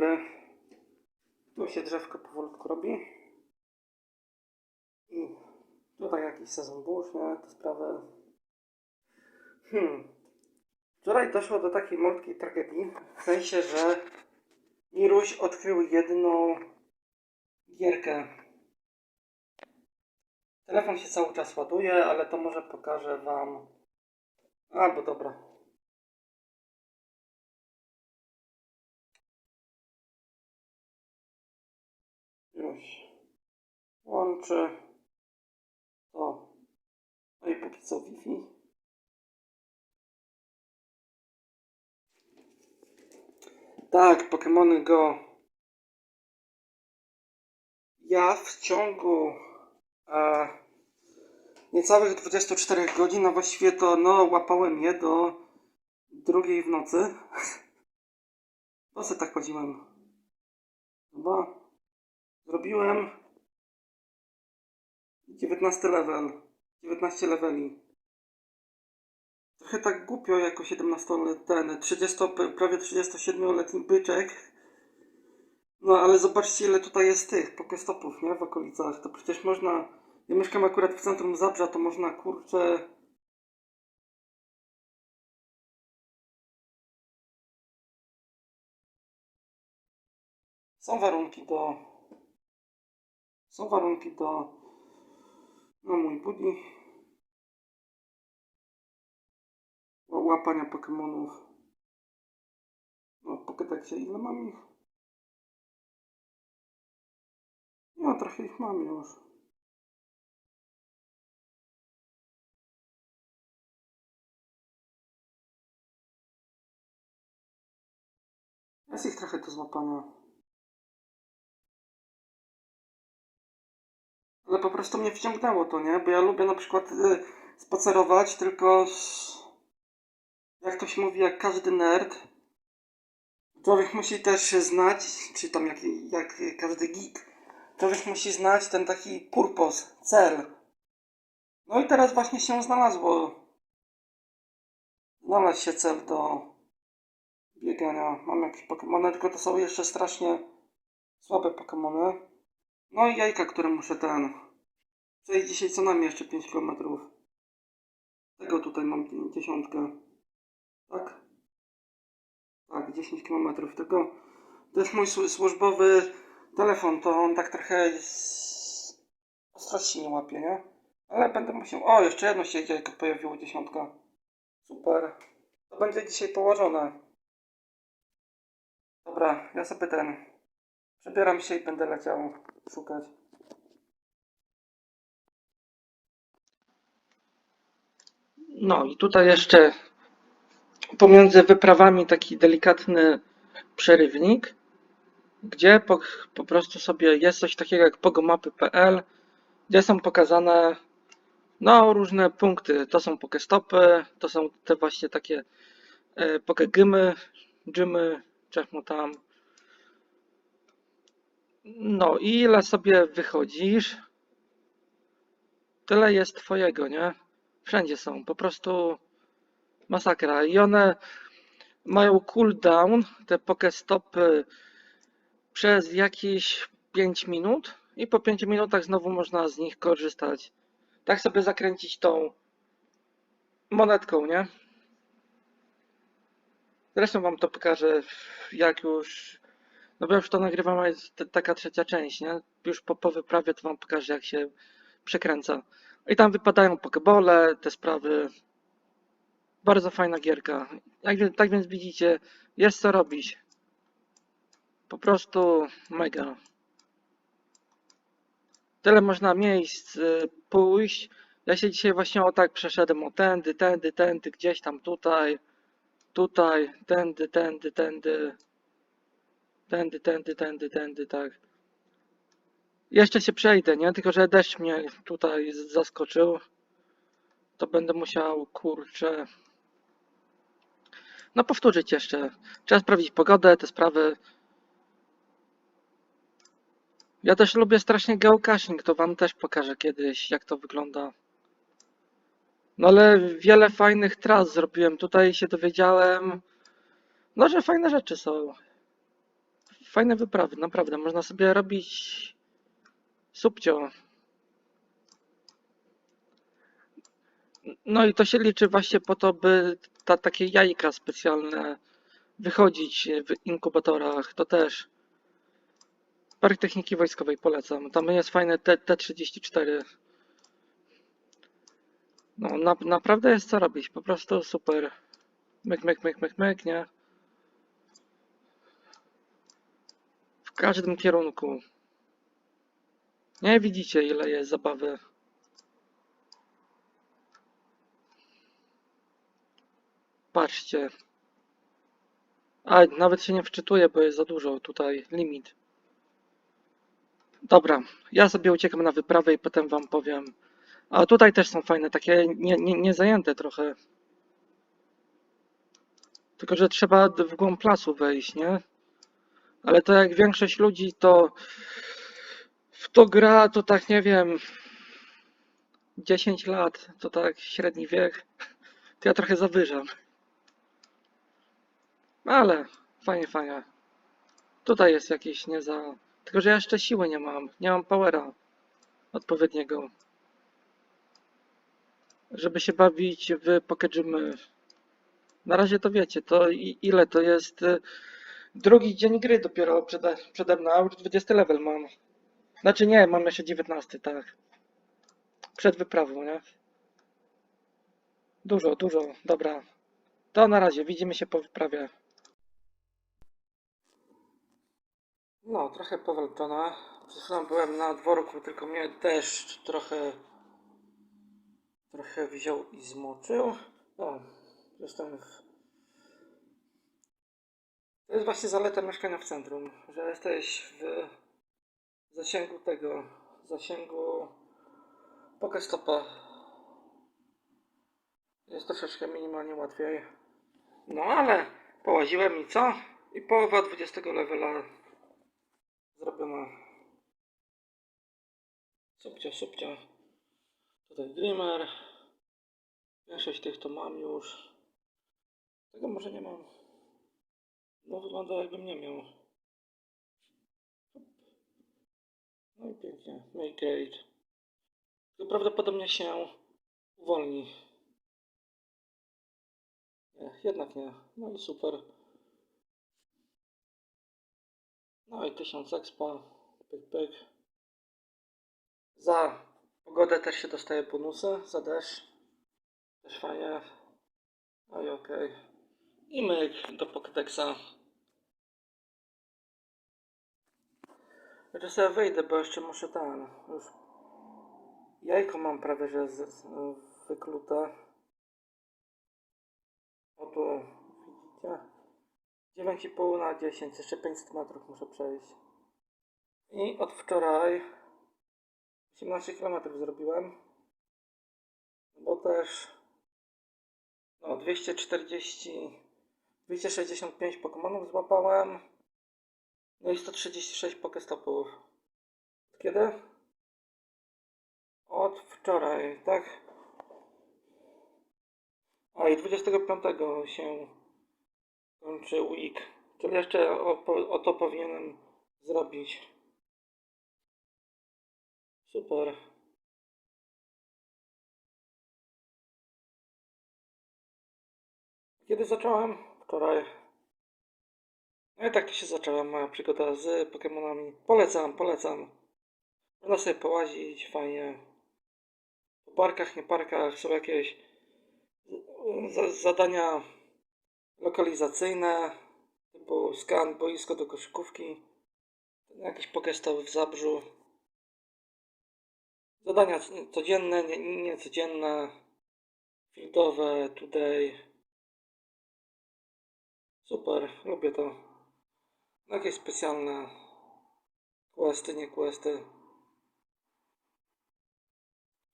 dobry. Tu się drzewko powolutku robi. I tutaj jakiś sezon burz, nie? Te sprawy. Hmm. Wczoraj doszło do takiej malutkiej tragedii. W sensie, że Miruś odkrył jedną gierkę. Telefon się cały czas ładuje, ale to może pokażę wam. Albo dobra. Łączy to. No i póki co Wi-Fi. Tak, Pokémony Go. Ja w ciągu e, niecałych 24 godzin, a właściwie to no, łapałem je do drugiej w nocy. To se tak chodziłem. Chyba zrobiłem 19 level. 19 leveli. Trochę tak głupio jako 17 ten 30, prawie 37-letni byczek. No ale zobaczcie ile tutaj jest tych pokestopów, nie? W okolicach. To przecież można... Ja mieszkam akurat w centrum Zabrza, to można kurczę... Są warunki do... Są warunki do... No mój budzi. Ł- Łapania Pokemonów. No, pogadać się ile mam ich? No, trochę ich mam już. Jest ich trochę do złapania. Ale po prostu mnie wciągnęło to, nie? Bo ja lubię na przykład y, spacerować, tylko z... jak to się mówi, jak każdy nerd. Człowiek musi też znać, czy tam jak, jak każdy geek, człowiek musi znać ten taki purpose, cel. No i teraz właśnie się znalazło. Znalazł się cel do biegania. Mam jakieś Pokemony, tylko to są jeszcze strasznie słabe Pokemony. No i jajka, które muszę ten. Przejść dzisiaj co najmniej jeszcze 5 km. Tego tutaj mam dziesiątkę. Tak? Tak, 10 km. Tylko to jest mój słu- służbowy telefon, to on tak trochę jest... ostrości nie łapie, nie? Ale będę musiał... O, jeszcze jedno się jajko pojawiło, dziesiątka. Super. To będzie dzisiaj położone. Dobra, ja sobie ten... Przebieram się i będę leciał szukać. No i tutaj jeszcze pomiędzy wyprawami taki delikatny przerywnik, gdzie po, po prostu sobie jest coś takiego jak pogomapy.pl, gdzie są pokazane no, różne punkty. To są pokestopy, to są te właśnie takie e, pokegymy, gymy, czemu tam. No i ile sobie wychodzisz, tyle jest twojego, nie? Wszędzie są, po prostu masakra. I one mają cooldown, te pokestopy, przez jakieś 5 minut i po 5 minutach znowu można z nich korzystać. Tak sobie zakręcić tą monetką, nie? Zresztą wam to pokażę, jak już. No bo już to nagrywam, a jest taka trzecia część, nie? Już po, po wyprawie to wam pokażę, jak się przekręca. I tam wypadają pokebole, te sprawy. Bardzo fajna gierka. Jak, tak więc widzicie, jest co robić. Po prostu mega. Tyle można miejsc y, pójść. Ja się dzisiaj właśnie o tak przeszedłem o tędy, tędy, tędy, gdzieś tam tutaj, tutaj, tędy, tędy, tędy, tędy, tędy, tędy, tędy, tak. Jeszcze się przejdę, nie? Tylko, że deszcz mnie tutaj zaskoczył. To będę musiał, kurczę. No powtórzyć jeszcze. Trzeba sprawdzić pogodę, te sprawy. Ja też lubię strasznie geocaching, to wam też pokażę kiedyś, jak to wygląda. No ale wiele fajnych tras zrobiłem. Tutaj się dowiedziałem, no że fajne rzeczy są. Fajne wyprawy, naprawdę. Można sobie robić subcio. No i to się liczy właśnie po to, by ta, takie jajka specjalne wychodzić w inkubatorach. To też. Park Techniki Wojskowej polecam. Tam jest fajne T, T34. No, na, naprawdę jest co robić. Po prostu super. Myk, myk, myk, myk, myk, nie? Każdym kierunku. Nie widzicie, ile jest zabawy. Patrzcie. A, nawet się nie wczytuję, bo jest za dużo tutaj limit. Dobra, ja sobie uciekam na wyprawę i potem wam powiem. A tutaj też są fajne, takie nie, nie, nie zajęte trochę. Tylko, że trzeba w głąb lasu wejść, nie? Ale to jak większość ludzi to w to gra, to tak nie wiem, 10 lat, to tak średni wiek, to ja trochę zawyżam. Ale fajnie, fajnie. Tutaj jest jakieś nie za... Tylko, że ja jeszcze siły nie mam, nie mam powera odpowiedniego. Żeby się bawić w Pokégymy. Na razie to wiecie, to ile to jest... Drugi dzień gry dopiero przede, przede mną, a już 20 level mam. Znaczy nie, mam jeszcze 19, tak. Przed wyprawą, nie? Dużo, dużo, dobra. To na razie, widzimy się po wyprawie. No, trochę powalczona. Chwilą byłem na dworku, tylko mnie deszcz trochę trochę wziął i zmoczył. O, jestem w... To jest właśnie zaleta mieszkania w centrum, że jesteś w zasięgu tego, zasięgu Pokestopa. Jest troszeczkę minimalnie łatwiej. No ale połaziłem i co? I połowa 20 levela zrobiona. Subcio, subcio. Tutaj Dreamer. Większość tych to mam już. Tego może nie mam. No wygląda jakbym nie miał. No i pięknie. Make gate. To prawdopodobnie się uwolni. Nie, jednak nie. No i super. No i 1000 expa. Pyk, pyk. Za pogodę też się dostaje bonusy. Za deszcz. Też fajnie. No i okej. I myk do Pokédexa. Ja sobie wyjdę, bo jeszcze muszę ten. Już jajko mam prawie że z, z, wyklute. O tu widzicie? 9,5 na 10, jeszcze 500 metrów muszę przejść. I od wczoraj 18 km zrobiłem. Bo też no 240 265 Pokémonów złapałem. No i 136 Pokestopów. Kiedy? Od wczoraj, tak? A i 25 się kończy week. Czyli jeszcze o, o to powinienem zrobić. Super. Kiedy zacząłem? Wczoraj. No i tak to się zaczęła moja przygoda z Pokemonami. Polecam, polecam. Można sobie połazić, fajnie. Po parkach, nie parkach są jakieś za- zadania lokalizacyjne, typu skan boisko do koszykówki, jakiś pokestop w Zabrzu. Zadania codzienne, nie, nie codzienne, fieldowe, today. Super, lubię to. Jakieś specjalne questy, nie questy.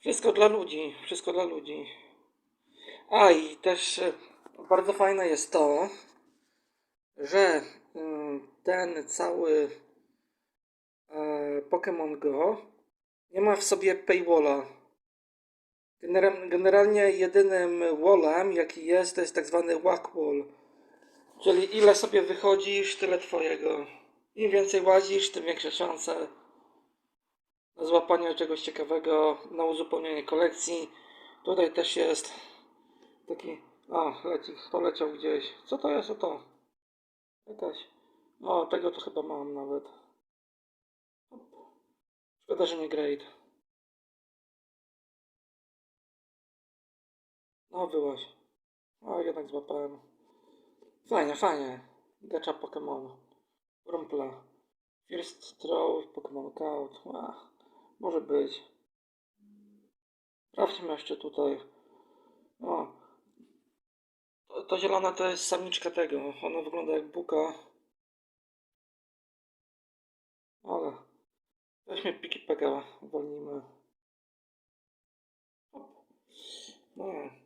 Wszystko dla ludzi, wszystko dla ludzi. A i też e, bardzo fajne jest to, że mm, ten cały e, Pokémon Go nie ma w sobie paywalla. Genera- Generalnie jedynym wallem, jaki jest, to jest tak zwany whack wall. Czyli ile sobie wychodzisz, tyle twojego. Im więcej łazisz, tym większe szanse na złapanie czegoś ciekawego, na uzupełnienie kolekcji. Tutaj też jest taki. O, leci, poleciał gdzieś. Co to jest? O to? Jakaś. O, tego to chyba mam nawet. Szkoda, że nie great. No, byłaś. O, jednak złapałem. Fajnie, fajnie. Gacha Pokémon. Rumpla. First Throw, Pokémon Count. A, może być. Sprawdźmy jeszcze tutaj. O. To, to zielone to jest samiczka tego. Ona wygląda jak buka. Ale. Weźmy Piki Pega. Uwolnimy. No.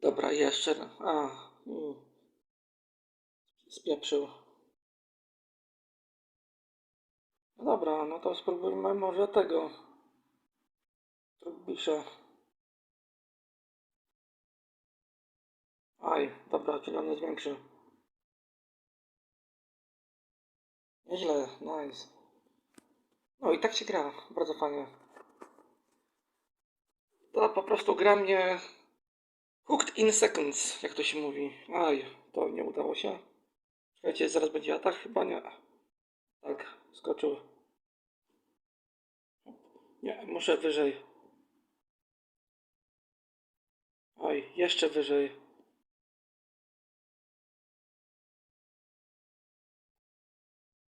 Dobra, jeszcze. A. i Spieprzył. No dobra, no to spróbujmy może tego. Trubisza. Aj, dobra, czyli on jest większy. Nieźle, nice. No i tak się gra, bardzo fajnie. To po prostu gra mnie hooked in seconds, jak to się mówi. Aj, to nie udało się. Czekajcie, zaraz będzie atak? Chyba nie. Tak, skoczył. Nie, muszę wyżej. Oj, jeszcze wyżej.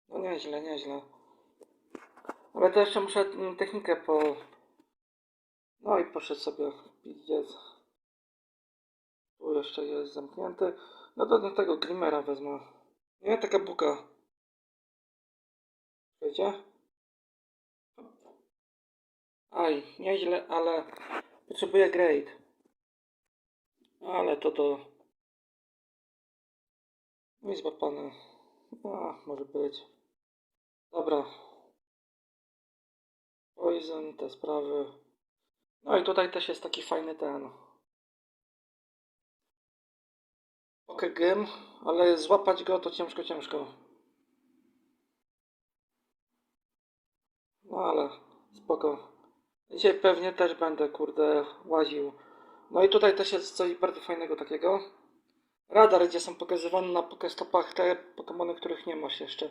No nieźle, nieźle. Ale to jeszcze muszę mm, technikę po... No i poszedł sobie pizdziec. Tu jeszcze jest zamknięty. No to do tego Grimera wezmę. Nie, taka buka. Wiecie? Aj, nieźle, ale potrzebuję grade. Ale to do... I złapane. A, może być. Dobra. Poison, te sprawy. No i tutaj też jest taki fajny ten. Oke gym, ale złapać go to ciężko, ciężko. No ale spoko. Dzisiaj pewnie też będę, kurde, łaził. No i tutaj też jest coś bardzo fajnego takiego. Radar, gdzie są pokazywane na pokestopach te Pokémony, których nie masz jeszcze.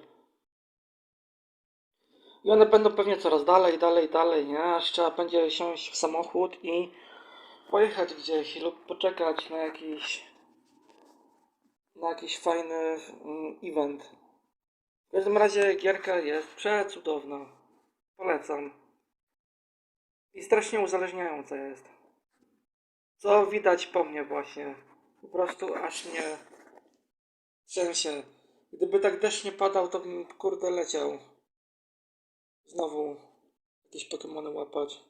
I one będą pewnie coraz dalej, dalej, dalej, nie? Aż trzeba będzie siąść w samochód i pojechać gdzieś lub poczekać na jakiś na jakiś fajny mm, event. W każdym razie gierka jest przecudowna. Polecam. I strasznie uzależniająca jest. Co widać po mnie właśnie. Po prostu aż mnie trzęsie. Gdyby tak deszcz nie padał, to bym kurde leciał. Znowu jakieś Pokemony łapać.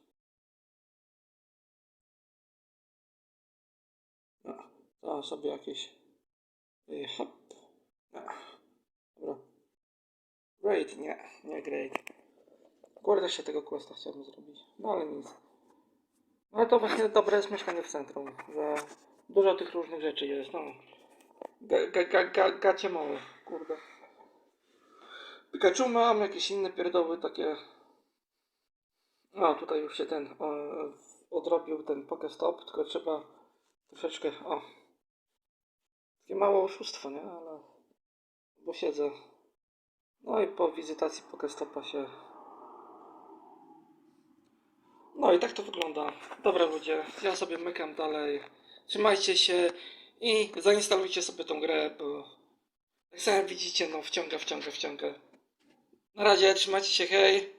No, to sobie jakieś. Ej, Hop. Dobra. Great, nie, nie great. Kurde się tego questa chciałbym zrobić. No ale nic. No to właśnie dobre jest mieszkanie w centrum, że dużo tych różnych rzeczy jest, no. Ga, ga, ga, ga, gacie małe, kurde. Pikachu mam, jakieś inne pierdoły takie. No, tutaj już się ten o, odrobił ten Pokestop, tylko trzeba troszeczkę, o. Takie małe oszustwo, nie? Ale, bo siedzę. No i po wizytacji Pokestopa się no i tak to wygląda. Dobra ludzie, ja sobie mykam dalej. Trzymajcie się i zainstalujcie sobie tą grę, bo jak sami widzicie, no wciąga, wciąga, wciąga. Na razie, trzymajcie się, hej!